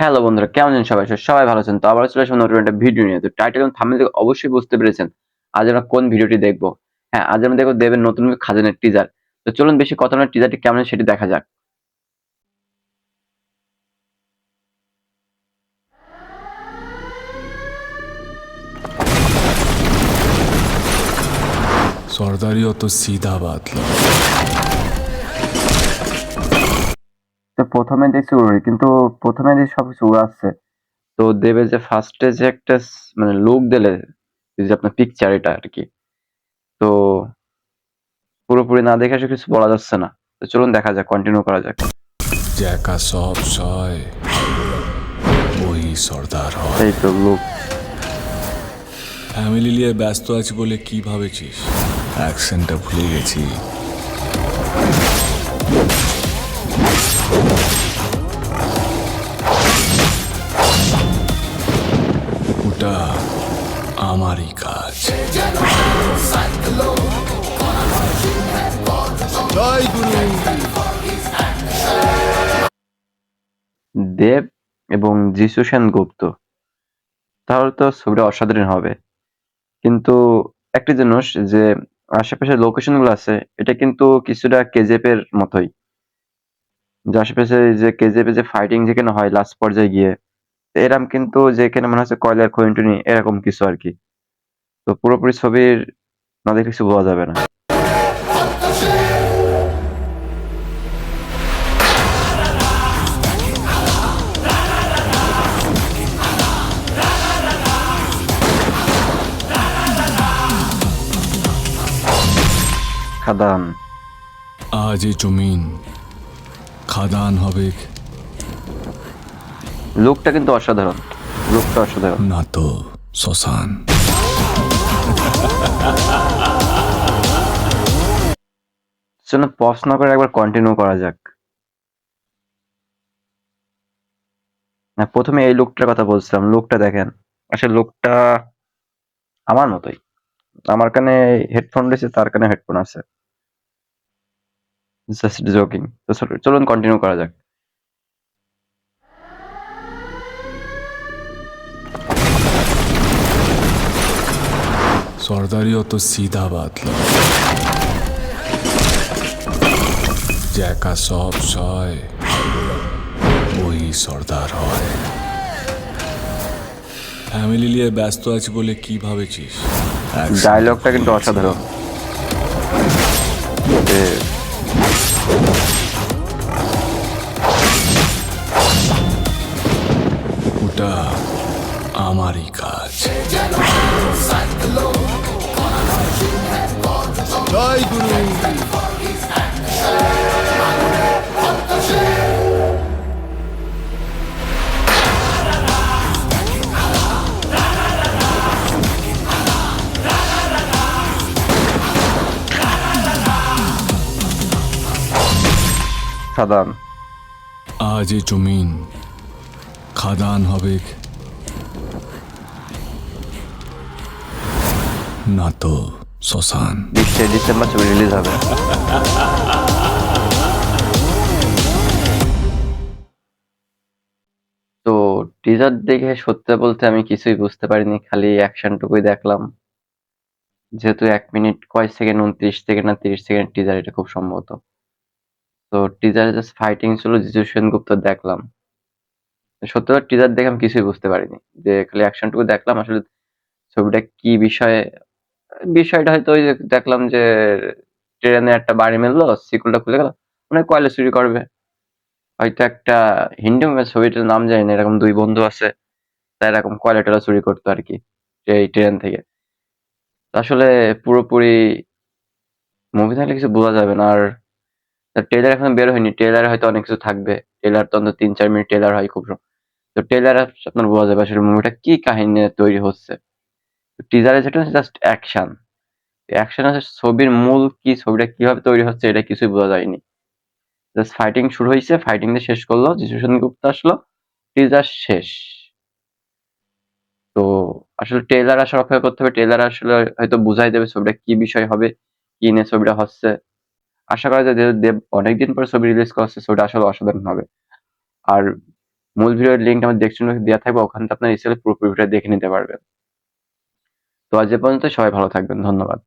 Hello বন্ধুরা, কেমন আছেন সবাই? সবাই ভালো আছেন। তো আবার চলে আসলাম নতুন একটা ভিডিও নিয়ে। তো টাইটেল এবং থামলে থেকে অবশ্যই বুঝতে পেরেছেন আজ আমরা কোন ভিডিওটি দেখব। হ্যাঁ আজ আমরা দেখব দেবের নতুন খাজানের টিজার তো চলুন বেশি কথা না টিজারটি কেমন সেটি দেখা যাক। সর্দারিও তো সিধা বাদলা। প্রথমে দেখছি উড়ি কিন্তু প্রথমে দেখছি সবকিছু উড়াচ্ছে। তো দেবে যে ফার্স্টে যে একটা মানে লুক দিলে যে আপনার পিকচার এটা আর কি। তো পুরোপুরি না দেখে আসলে কিছু বলা যাচ্ছে না। তো চলুন দেখা যাক কন্টিনিউ করা যাক। জ্যাকা সব সয় ওই সর্দার হয়। এই তো লুক ফ্যামিলি নিয়ে ব্যস্ত আছি বলে কি ভাবেছিস? অ্যাকশনটা ভুলে গেছি। দেব এবং যিশু সেনগুপ্ত। তাহলে তো ছবিটা অসাধারণ হবে। কিন্তু একটি জিনিস যে আশেপাশে লোকেশনগুলো আছে, এটা কিন্তু কিছুটা কেজেপ এর মতোই। যে আশেপাশে যে কেজেপ যে ফাইটিং যেখানে হয় লাস্ট পর্যায়ে গিয়ে এরকম কিন্তু যেখানে মনে হচ্ছে কয়লার খৈন্টুনি, এরকম কিছু আর কি। তো পুরোপুরি ছবির না কিছু বোঝা যাবে না। খাদান। আজ এই জমিন খাদান হবে। লুকটা কিন্তু অসাধারণ। লুকটা অসাধারণ। না তো শ্মশান। পজ না করে একবার কন্টিনিউ করা যাক। না প্রথমে এই লোকটার কথা বলছিলাম। লোকটা দেখেন। আসলে লোকটা আমার মতোই। আমার কানে হেডফোন রয়েছে তার কানে হেডফোন আছে। জাস্ট জোকিং তো চলুন কন্টিনিউ করা যাক। সর্দারি অত সিধা বাত জ্যাকা সব সয় ওই সর্দার হয়। ফ্যামিলি নিয়ে ব্যস্ত আছি বলে কি ভাবেছিস? ডায়লগটা কিন্তু অসাধারণ। ওটা আমারই কাজ। জয় গুরু। সাদান আজ এই জমিন খাদান হবে। না তো শ্মশান। বিশে ডিসেম্বর ছবি রিলিজ হবে। তো টিজার দেখে সত্যি বলতে আমি কিছুই বুঝতে পারিনি খালি অ্যাকশনটুকুই দেখলাম। যেহেতু এক মিনিট কয় সেকেন্ড উনত্রিশ সেকেন্ড না তিরিশ সেকেন্ড টিজার এটা খুব সম্ভবত। তো টিজারে জাস্ট ফাইটিং ছিল, জিজু সেনগুপ্ত দেখলাম। সত্যি টিজার দেখে আমি কিছুই বুঝতে পারিনি। যে খালি অ্যাকশনটুকু দেখলাম, আসলে ছবিটা কি বিষয়ে, বিষয়টা হয়তো ওই যে দেখলাম যে ট্রেনে একটা বাড়ি মিললো সিকুলটা খুলে গেল মানে কয়লা চুরি করবে। হয়তো একটা হিন্দি ছবিটার নাম জানি না এরকম দুই বন্ধু আছে তাই এরকম কয়লা টয়লা চুরি করতো আর কি এই ট্রেন থেকে। আসলে পুরোপুরি মুভি থাকলে কিছু বোঝা যাবে না, আর ট্রেলার এখন বের হয়নি ট্রেলারে হয়তো অনেক কিছু থাকবে। ট্রেলার তো অন্তত তিন চার মিনিট ট্রেলার হয় খুব তো ট্রেলারে আপনার বোঝা যাবে আসলে মুভিটা কি কাহিনী নিয়ে তৈরি হচ্ছে। টিজারে যেটা হচ্ছে জাস্ট অ্যাকশন অ্যাকশন আছে ছবির মূল কি, ছবিটা কীভাবে তৈরি হচ্ছে এটা কিছুই বোঝা যায়নি। জাস্ট ফাইটিং শুরু হয়েছে ফাইটিং দিয়ে শেষ করল, যিশু সেনগুপ্ত আসলো টিজার শেষ। তো আসলে ট্রেলার আসার অপেক্ষা করতে হবে ট্রেলার আসলে হয়তো বুঝাই দেবে ছবিটা কি বিষয় হবে, কি নিয়ে ছবিটা হচ্ছে। আশা করা যায় দেব অনেকদিন পর ছবি রিলিজ করছে ছবিটা আসলে অসাধারণ হবে। আর মূল ভিডিওর লিঙ্ক আমার দেখছেন দেওয়া থাকবে, ওখান আপনার ইচ্ছা পুরো ভিডিওটা দেখে নিতে পারবেন। তো আজ এ পর্যন্ত সবাই ভালো থাকবেন, ধন্যবাদ।